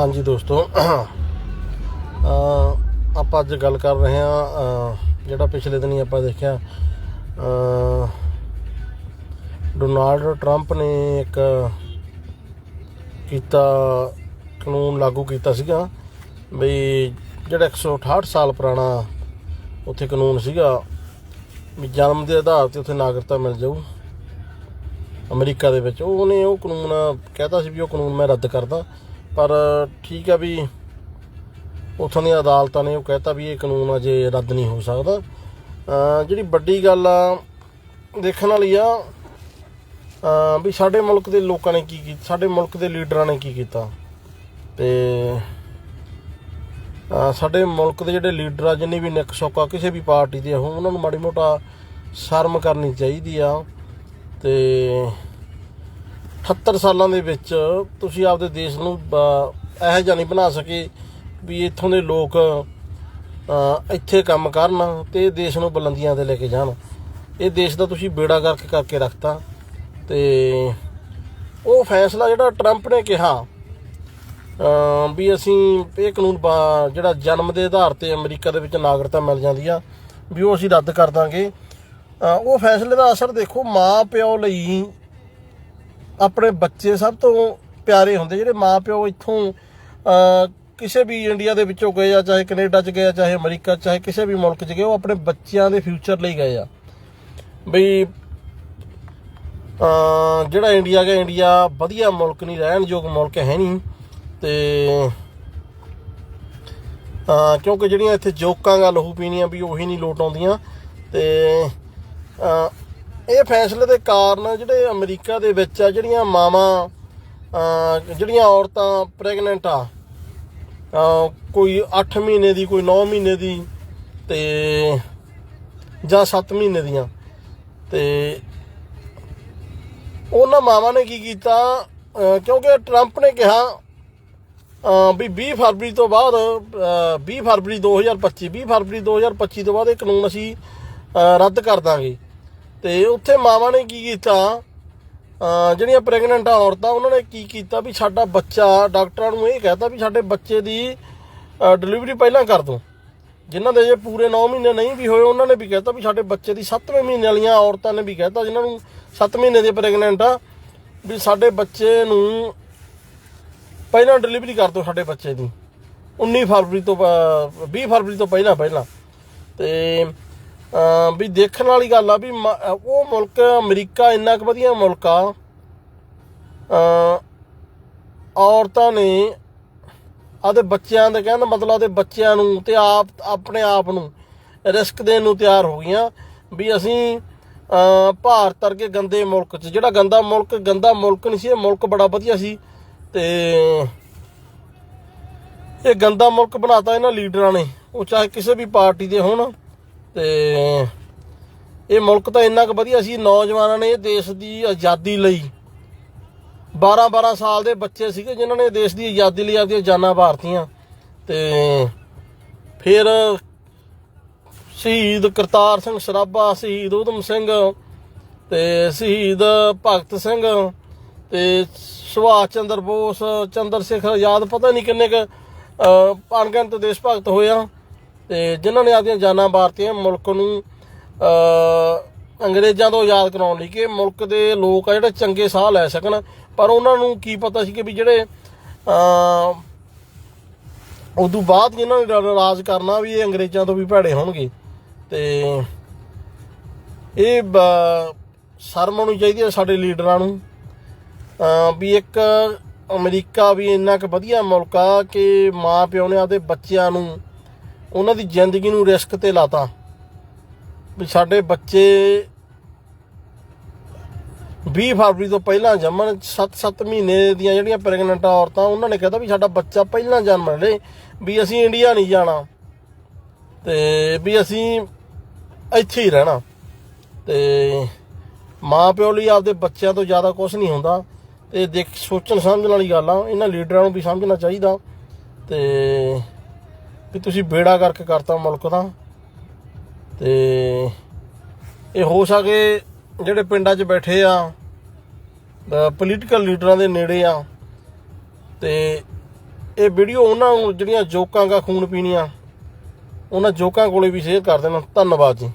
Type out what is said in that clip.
ਹਾਂਜੀ ਦੋਸਤੋ ਆਪਾਂ ਅੱਜ ਗੱਲ ਕਰ ਰਹੇ ਹਾਂ ਜਿਹੜਾ ਪਿਛਲੇ ਦਿਨੀ ਆਪਾਂ ਦੇਖਿਆ ਡੋਨਾਲਡ ਟਰੰਪ ਨੇ ਇੱਕ ਕੀਤਾ, ਕਾਨੂੰਨ ਲਾਗੂ ਕੀਤਾ ਸੀਗਾ ਵੀ ਜਿਹੜਾ 168 ਸਾਲ ਪੁਰਾਣਾ ਉੱਥੇ ਕਾਨੂੰਨ ਸੀਗਾ, ਵੀ ਜਨਮ ਦੇ ਆਧਾਰ ਤੇ ਉੱਥੇ ਨਾਗਰਿਕਤਾ ਮਿਲ ਜਾਊ। ਅਮਰੀਕਾ ਦੇ ਵਿੱਚ ਉਹਨੇ ਉਹ ਕਾਨੂੰਨ ਕਹਿਤਾ ਸੀ ਵੀ ਉਹ ਕਾਨੂੰਨ ਮੈਂ ਰੱਦ ਕਰਦਾ। ਪਰ ਠੀਕ ਆ ਵੀ ਉਥੋਂ ਦੀਆਂ ਅਦਾਲਤਾਂ ਨੇ ਉਹ ਕਹਿਤਾ ਵੀ ਇਹ ਕਾਨੂੰਨ ਅਜੇ ਰੱਦ ਨਹੀਂ ਹੋ ਸਕਦਾ। ਜਿਹੜੀ ਵੱਡੀ ਗੱਲ ਆ, ਦੇਖਣ ਵਾਲੀ ਆ ਵੀ ਸਾਡੇ ਮੁਲਕ ਦੇ ਲੋਕਾਂ ਨੇ ਕੀ ਕੀਤਾ ਸਾਡੇ ਮੁਲਕ ਦੇ ਲੀਡਰਾਂ ਨੇ ਕੀ ਕੀਤਾ। ਤੇ ਸਾਡੇ ਮੁਲਕ ਦੇ ਜਿਹੜੇ ਲੀਡਰ ਆ, ਜਿੰਨੇ ਵੀ ਨਿਕ ਸੋਕਾ ਕਿਸੇ ਵੀ ਪਾਰਟੀ ਦੇ ਹੋ ਉਹਨਾਂ ਨੂੰ ਮਾੜੀ ਮੋਟਾ ਸ਼ਰਮ ਕਰਨੀ ਚਾਹੀਦੀ ਆ। ਤੇ 78 ਸਾਲਾਂ ਦੇ ਵਿੱਚ ਤੁਸੀਂ ਆਪਦੇ ਦੇਸ਼ ਨੂੰ ਇਹੋ ਜਿਹਾ ਨਹੀਂ ਬਣਾ ਸਕੇ ਵੀ ਇੱਥੋਂ ਦੇ ਲੋਕ ਇੱਥੇ ਕੰਮ ਕਰਨ ਤੇ ਇਹ ਦੇਸ਼ ਨੂੰ ਬੁਲੰਦੀਆਂ ਤੇ ਲੈ ਕੇ ਜਾਣ। ਇਹ ਦੇਸ਼ ਦਾ ਤੁਸੀਂ ਬੇੜਾ ਕਰਕੇ ਕਰਕੇ ਰੱਖਤਾ ਤੇ ਉਹ ਫੈਸਲਾ ਜਿਹੜਾ ਟਰੰਪ ਨੇ ਕਿਹਾ ਵੀ ਅਸੀਂ ਇਹ ਕਾਨੂੰਨ ਜਿਹੜਾ ਜਨਮ ਦੇ ਆਧਾਰ ਤੇ ਅਮਰੀਕਾ ਦੇ ਵਿੱਚ ਨਾਗਰਿਕਤਾ ਮਿਲ ਜਾਂਦੀ ਆ, ਵੀ ਉਹ ਅਸੀਂ ਰੱਦ ਕਰ ਦਾਂਗੇ। ਉਹ ਫੈਸਲੇ ਦਾ ਅਸਰ ਦੇਖੋ ਮਾਂ ਪਿਓ ਲਈ ਆਪਣੇ ਬੱਚੇ ਸਭ ਤੋਂ ਪਿਆਰੇ ਹੁੰਦੇ ਜਿਹੜੇ ਮਾਪਿਓ ਇੱਥੋਂ ਕਿਸੇ ਵੀ ਇੰਡੀਆ ਦੇ ਵਿੱਚੋਂ ਗਏ ਆ ਚਾਹੇ ਕੈਨੇਡਾ ਚ ਗਏ ਆ ਚਾਹੇ ਅਮਰੀਕਾ 'ਚ, ਚਾਹੇ ਕਿਸੇ ਵੀ ਮੁਲਕ ਚ ਗਏ ਉਹ ਆਪਣੇ ਬੱਚਿਆਂ ਦੇ ਫਿਊਚਰ ਲਈ ਗਏ ਆ। ਬਈ ਜਿਹੜਾ ਇੰਡੀਆ ਗਿਆ ਇੰਡੀਆ ਵਧੀਆ ਮੁਲਕ ਨਹੀਂ ਰਹਿਣ ਯੋਗ ਮੁਲਕ ਹੈ ਨਹੀਂ ਤੇ ਕਿਉਂਕਿ ਜਿਹੜੀਆਂ ਇੱਥੇ ਜੋਕਾਂ ਗੱਲ ਲਹੂ ਪੀਣੀਆਂ ਵੀ ਉਹੀ ਨਹੀਂ ਲੋਟ ਆਉਂਦੀਆਂ ਤੇ ਇਹ ਫੈਸਲੇ ਦੇ ਕਾਰਨ ਜਿਹੜੇ ਅਮਰੀਕਾ ਦੇ ਵਿੱਚ ਆ ਜਿਹੜੀਆਂ ਮਾਵਾਂ ਜਿਹੜੀਆਂ ਔਰਤਾਂ ਪ੍ਰੈਗਨੈਂਟ ਆ ਕੋਈ 8 ਮਹੀਨੇ ਦੀ ਕੋਈ 9 ਮਹੀਨੇ ਦੀ ਤੇ ਜਾਂ 7 ਮਹੀਨੇ ਦੀਆਂ ਤੇ ਉਹਨਾਂ ਮਾਵਾਂ ਨੇ ਕੀ ਕੀਤਾ ਕਿਉਂਕਿ ਟਰੰਪ ਨੇ ਕਿਹਾ ਅਹ, ਵੀ 20 ਫਰਵਰੀ ਤੋਂ ਬਾਅਦ ਅਹ, 20 ਫਰਵਰੀ 2025 20 ਫਰਵਰੀ 2025 ਤੋਂ ਬਾਅਦ ਇਹ ਕਾਨੂੰਨ ਅਸੀਂ ਰੱਦ ਕਰ ਦਾਂਗੇ। ਤੇ ਉੱਥੇ ਮਾਵਾਂ ਨੇ ਕੀ ਕੀਤਾ? ਜਿਹੜੀਆਂ ਪ੍ਰੈਗਨੈਂਟ ਔਰਤਾਂ, ਉਹਨਾਂ ਨੇ ਕੀ ਕੀਤਾ ਵੀ ਸਾਡਾ ਬੱਚਾ ਡਾਕਟਰਾਂ ਨੂੰ ਇਹ ਕਹਿਤਾ ਵੀ ਸਾਡੇ ਬੱਚੇ ਦੀ ਡਿਲੀਵਰੀ ਪਹਿਲਾਂ ਕਰ ਦੋ। ਜਿਨ੍ਹਾਂ ਦੇ ਜੇ ਪੂਰੇ 9 ਮਹੀਨੇ ਨਹੀਂ ਵੀ ਹੋਏ, ਉਹਨਾਂ ਨੇ ਵੀ ਕਹਿਤਾ ਵੀ ਸਾਡੇ ਬੱਚੇ ਦੀ 7ਵੇਂ ਮਹੀਨੇ ਵਾਲੀਆਂ ਔਰਤਾਂ ਨੇ ਵੀ ਕਹਿਤਾ, ਜਿਨ੍ਹਾਂ ਨੂੰ 7 ਮਹੀਨੇ ਦੇ ਪ੍ਰੈਗਨੈਂਟ ਆ, ਵੀ ਸਾਡੇ ਬੱਚੇ ਨੂੰ ਪਹਿਲਾਂ ਡਿਲੀਵਰੀ ਕਰ ਦਿਓ ਸਾਡੇ ਬੱਚੇ ਦੀ। 19 ਫਰਵਰੀ ਤੋਂ ਬਾ- 20 ਫਰਵਰੀ ਤੋਂ ਪਹਿਲਾਂ ਪਹਿਲਾਂ ਤੇ ਵੀ ਦੇਖਣ ਵਾਲੀ ਗੱਲ ਆ ਵੀ ਮ- ਉਹ ਮੁਲਕ ਅਮਰੀਕਾ ਇੰਨਾ ਕੁ ਵਧੀਆ ਮੁਲਕ ਆ। ਔਰਤਾਂ ਨੇ ਆਦੇ ਬੱਚਿਆਂ ਦੇ ਕਹਿੰਦਾ ਮਤਲਬ ਆਦੇ ਬੱਚਿਆਂ ਨੂੰ ਤੇ ਆਪ, ਆਪਣੇ ਆਪ ਨੂੰ ਰਿਸਕ ਦੇਣ ਨੂੰ ਤਿਆਰ ਹੋ ਗਈਆਂ ਵੀ ਅਸੀਂ ਭਾਰਤ ਵਰਗੇ ਗੰਦੇ ਮੁਲਕ 'ਚ, ਜਿਹੜਾ ਗੰਦਾ ਮੁਲਕ ਗੰਦਾ ਮੁਲਕ ਨਹੀਂ ਸੀ, ਇਹ ਮੁਲਕ ਬੜਾ ਵਧੀਆ ਸੀ ਤੇ ਇਹ ਗੰਦਾ ਮੁਲਕ ਬਣਾਤਾ ਇਹਨਾਂ ਲੀਡਰਾਂ ਨੇ, ਉਹ ਚਾਹੇ ਕਿਸੇ ਵੀ ਪਾਰਟੀ ਦੇ ਹੋਣ। ਤੇ ਇਹ ਮੁਲਕ ਤਾਂ ਇੰਨਾ ਕੁ ਵਧੀਆ ਸੀ, ਨੌਜਵਾਨਾਂ ਨੇ ਦੇਸ਼ ਦੀ ਆਜ਼ਾਦੀ ਲਈ 12 12 ਸਾਲ ਦੇ ਬੱਚੇ ਸੀਗੇ ਜਿਨ੍ਹਾਂ ਨੇ ਦੇਸ਼ ਦੀ ਆਜ਼ਾਦੀ ਲਈ ਆਪਦੀਆਂ ਜਾਨਾਂ ਵਾਰਤੀਆਂ ਤੇ ਫਿਰ ਸ਼ਹੀਦ ਕਰਤਾਰ ਸਿੰਘ ਸਰਾਭਾ, ਸ਼ਹੀਦ ਉਧਮ ਸਿੰਘ ਤੇ ਸ਼ਹੀਦ ਭਗਤ ਸਿੰਘ ਤੇ ਸੁਭਾਸ਼ ਚੰਦਰ ਬੋਸ, ਚੰਦਰ ਸ਼ੇਖਰ ਆਜ਼ਾਦ, ਪਤਾ ਨਹੀਂ ਕਿੰਨੇ ਕ ਅਣਗਿਣਤ ਦੇਸ਼ ਭਗਤ ਹੋਇਆ ਤੇ ਜਿਨ੍ਹਾਂ ਨੇ ਆਪਦੀਆਂ ਜਾਨਾਂ ਵਾਰਤੀਆਂ ਮੁਲਕ ਨੂੰ ਅੰਗਰੇਜ਼ਾਂ ਤੋਂ ਆਜ਼ਾਦ ਕਰਾਉਣ ਲਈ ਕਿ ਮੁਲਕ ਦੇ ਲੋਕ ਆ ਜਿਹੜੇ ਚੰਗੇ ਸਾਹ ਲੈ ਸਕਣ, ਪਰ ਉਹਨਾਂ ਨੂੰ ਕੀ ਪਤਾ ਸੀ ਕਿ ਵੀ ਜਿਹੜੇ ਉਦੋਂ ਬਾਅਦ ਇਹਨਾਂ ਨੇ ਰਾਜ ਕਰਨਾ ਵੀ ਇਹ ਅੰਗਰੇਜ਼ਾਂ ਤੋਂ ਵੀ ਭੈੜੇ ਹੋਣਗੇ। ਤੇ ਇਹ ਸ਼ਰਮ ਹੋਣੀ ਚਾਹੀਦੀ ਹੈ ਸਾਡੇ ਲੀਡਰਾਂ ਨੂੰ। ਵੀ ਇੱਕ ਅਮਰੀਕਾ ਵੀ ਇੰਨਾ ਕੁ ਵਧੀਆ ਮੁਲਕ ਆ ਕਿ ਮਾਂ ਪਿਓ ਨੇ ਆਪਦੇ ਬੱਚਿਆਂ ਨੂੰ ਉਹਨਾਂ ਦੀ ਜ਼ਿੰਦਗੀ ਨੂੰ ਰਿਸਕ ਤੇ ਲਾਤਾ। ਵੀ ਸਾਡੇ ਬੱਚੇ 20 ਫਰਵਰੀ ਤੋਂ ਪਹਿਲਾਂ ਜੰਮਣ 7-7 ਮਹੀਨੇ ਦੀਆਂ ਜਿਹੜੀਆਂ ਪ੍ਰੈਗਨੈਂਟ ਔਰਤਾਂ, ਉਹਨਾਂ ਨੇ ਕਹਿਤਾ ਵੀ ਸਾਡਾ ਬੱਚਾ ਪਹਿਲਾਂ ਜਨਮ ਲੈ ਵੀ ਅਸੀਂ ਇੰਡੀਆ ਨਹੀਂ ਜਾਣਾ। ਤੇ ਵੀ ਅਸੀਂ ਇੱਥੇ ਹੀ ਰਹਿਣਾ। ਤੇ ਮਾਂ ਪਿਓ ਲਈ ਆਪਦੇ ਬੱਚਿਆਂ ਤੋਂ ਜ਼ਿਆਦਾ ਕੁਝ ਨਹੀਂ ਹੁੰਦਾ। ਤੇ ਦੇਖ ਸੋਚਣ ਸਮਝਣ ਵਾਲੀ ਗੱਲ ਆ। ਇਹਨਾਂ ਲੀਡਰਾਂ ਨੂੰ ਵੀ ਸਮਝਣਾ ਚਾਹੀਦਾ। ਤੇ ਵੀ ਤੁਸੀਂ ਬੇੜਾ ਕਰਕੇ ਕਰਤਾ ਮੁਲਕ ਦਾ। ਤੇ ਇਹ ਹੋ ਸਕੇ ਜਿਹੜੇ ਪਿੰਡਾਂ 'ਚ ਬੈਠੇ ਆ ਪੋਲੀਟੀਕਲ ਲੀਡਰਾਂ ਦੇ ਨੇੜੇ ਆ। ਤੇ ਇਹ ਵੀਡੀਓ ਉਹਨਾਂ ਨੂੰ ਜਿਹੜੀਆਂ ਜੋਕਾਂ ਦਾ ਖੂਨ ਪੀਣੀਆਂ, ਉਹਨਾਂ ਜੋਕਾਂ ਕੋਲੇ ਵੀ ਸ਼ੇਅਰ ਕਰ ਦੇਣਾ। ਧੰਨਵਾਦ ਜੀ।